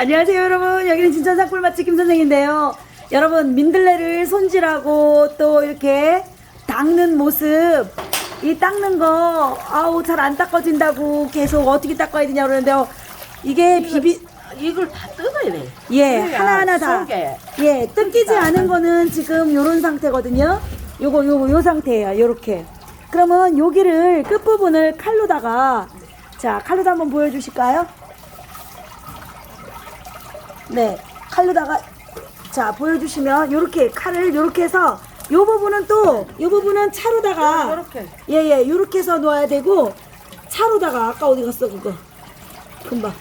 안녕하세요 여러분 여기는 진천산 꿀맛집 김선생인데요 여러분 민들레를 손질하고 또 이렇게 닦는 모습 이 닦는 거 아우 잘 안 닦아진다고 계속 어떻게 닦아야 되냐 그러는데요 이게 비비 이걸 다 뜯어야 돼. 예 하나하나 다 속에 예, 뜯기지 않은 거는 지금 요런 상태거든요. 요거 요거 요 상태예요. 요렇게. 그러면 여기를 끝부분을 칼로다가 자, 칼로다 한번 보여 주실까요? 네. 칼로다가 자, 보여 주시면 요렇게 칼을 요렇게 해서 요 부분은 또 요 부분은 차로다가 요렇게. 예, 예. 요렇게 해서 놓아야 되고 차로다가 아까 어디 갔어, 그거? 금방.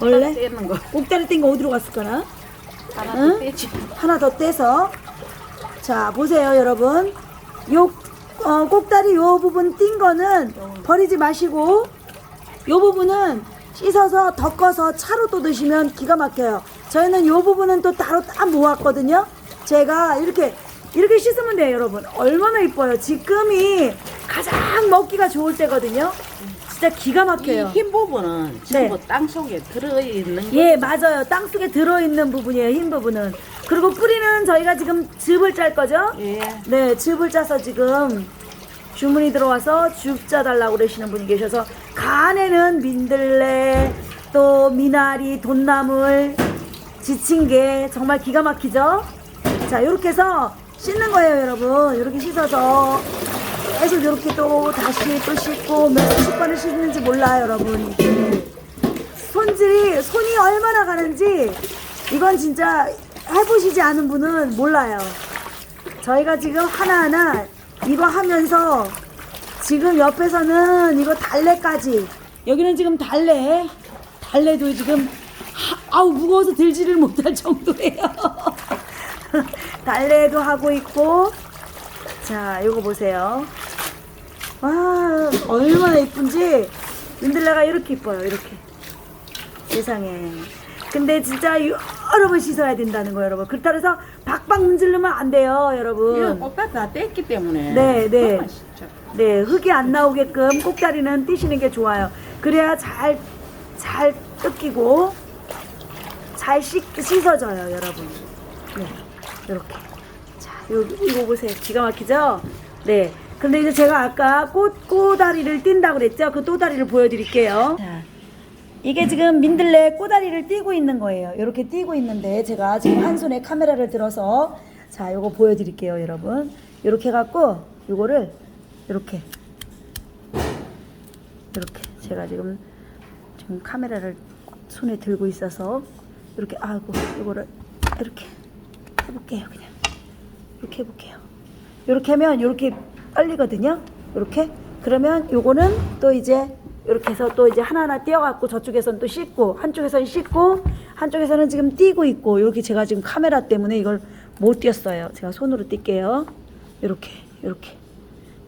원래 떼는 거. 꼭다리 뗀 거 어디로 갔을까나? 하나 응? 더 떼지. 하나 더 떼서 자 보세요 여러분 요 어, 꼭다리 요 부분 띈 거는 버리지 마시고 요 부분은 씻어서 덮어서 차로 또 드시면 기가 막혀요 저희는 요 부분은 또 따로 딱 모았거든요 제가 이렇게 이렇게 씻으면 돼요 여러분 얼마나 이뻐요 지금이 가장 먹기가 좋을 때거든요 진짜 기가 막혀요 이 흰 부분은 전부 땅 속에 들어 있는 거. 네. 예, 맞아요. 땅 속에 들어있는 부분이에요, 흰 부분은. 그리고 뿌리는 저희가 지금 즙을 짤 거죠? 예. 네, 즙을 짜서 지금 주문이 들어와서 즙 짜달라고 그러시는 분이 계셔서 간에는 민들레, 또 미나리, 돈나물, 지친 게 정말 기가 막히죠? 자, 이렇게 해서 씻는 거예요, 여러분. 이렇게 씻어서 계속 이렇게 또 다시 또 씻고 몇십 번을 씻는지 몰라요, 여러분. 손질이 손이 얼마나 가는지 이건 진짜 해보시지 않은 분은 몰라요. 저희가 지금 하나하나 이거 하면서 지금 옆에서는 이거 달래까지 여기는 지금 달래 달래도 지금 하- 아우 무거워서 들지를 못할 정도예요. 달래도 하고 있고 자 이거 보세요. 와 얼마나 이쁜지 민들레가 이렇게 이뻐요 이렇게 세상에. 근데 진짜 여러 번 씻어야 된다는 거예요, 여러분. 그렇다 해서 박박 문지르면 안 돼요, 이거 여러분. 꽃밭 다 뗐기 때문에. 네, 네. 네, 흙이 안 나오게끔 꼭다리는 띄시는 게 좋아요. 그래야 잘, 잘 뜯기고, 잘 씻, 씻어져요, 여러분. 네, 이렇게. 자, 요, 이거 보세요. 기가 막히죠? 네. 근데 이제 제가 아까 꽃, 꼬다리를 띈다고 그랬죠? 그 또다리를 보여드릴게요. 자, 이게 지금 민들레 꼬다리를 띄고 있는 거예요. 이렇게 띄고 있는데 제가 지금 한 손에 카메라를 들어서 자, 요거 보여드릴게요, 여러분. 이렇게 해갖고 요거를 이렇게 이렇게 제가 지금 지금 카메라를 손에 들고 있어서 이렇게 아이고 이거를 이렇게 해볼게요, 그냥 이렇게 해볼게요. 이렇게 하면 이렇게 빨리거든요. 이렇게 그러면 요거는 또 이제 이렇게 해서 또 이제 하나하나 띄어갖고 저쪽에서는 또 씻고 한쪽에서는 씻고 한쪽에서는 지금 띄고 있고 이렇게 제가 지금 카메라 때문에 이걸 못 띄었어요. 제가 손으로 띄게요. 이렇게 이렇게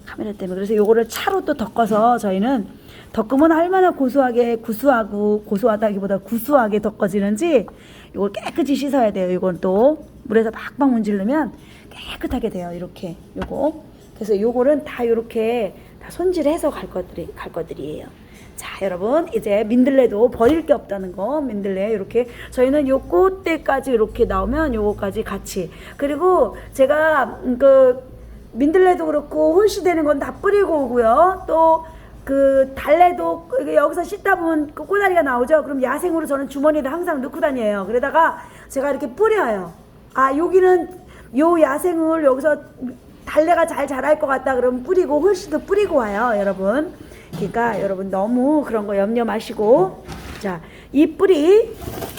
카메라 때문에 그래서 요거를 차로 또 덮어서 저희는 덮으면 얼마나 고소하게 구수하고 고소하다기보다 구수하게 덮어지는지 요걸 깨끗이 씻어야 돼요. 이건 또 물에서 박박 문지르면 깨끗하게 돼요. 이렇게 요거 그래서 요거는 다 요렇게 다 손질해서 갈 것들이 갈 것들이에요. 자 여러분 이제 민들레도 버릴 게 없다는 거 민들레 이렇게 저희는 요 꽃대까지 이렇게 나오면 요거까지 같이 그리고 제가 음, 그 민들레도 그렇고 홀씨되는 건 다 뿌리고 오고요. 또그 달래도 여기서 씻다 보면 그 꼬다리가 나오죠. 그럼 야생으로 저는 주머니에 항상 넣고 다녀요. 그러다가 제가 이렇게 뿌려요. 아 여기는 요 야생을 여기서 달래가 잘 자랄 것 같다 그러면 뿌리고 홀씨도 뿌리고 와요, 여러분. 그러니까 여러분 너무 그런 거 염려 마시고 자 이 뿌리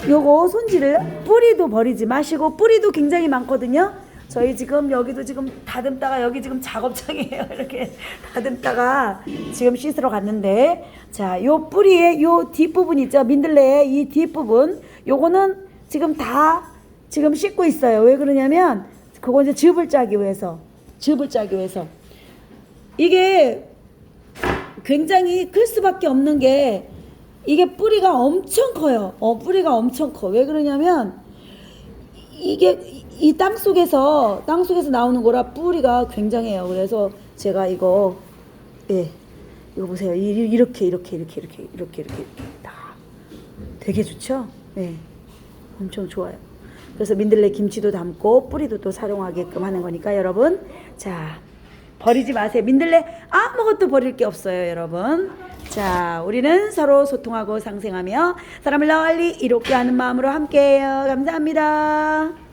요거 손질을 뿌리도 버리지 마시고 뿌리도 굉장히 많거든요. 저희 지금 여기도 지금 다듬다가 여기 지금 작업장이에요. 이렇게 다듬다가 지금 씻으러 갔는데 자, 요 뿌리의 요 뒷부분 있죠. 민들레의 이 뒷부분 요거는 지금 다 지금 씻고 있어요. 왜 그러냐면 그거 이제 즙을 짜기 위해서 즙을 짜기 위해서 이게 굉장히 클 수밖에 없는 게 이게 뿌리가 엄청 커요. 어, 뿌리가 엄청 커. 왜 그러냐면 이게 이 땅 속에서 땅 속에서 나오는 거라 뿌리가 굉장해요. 그래서 제가 이거 예 이거 보세요. 이- 이렇게 이렇게 이렇게 이렇게 이렇게 이렇게 다 되게 좋죠. 예 엄청 좋아요. 그래서 민들레 김치도 담고 뿌리도 또 사용하게끔 하는 거니까 여러분 자 버리지 마세요. 민들레 아무것도 버릴 게 없어요, 여러분. 자, 우리는 서로 소통하고 상생하며 사람을 널리 이롭게 하는 마음으로 함께해요. 감사합니다.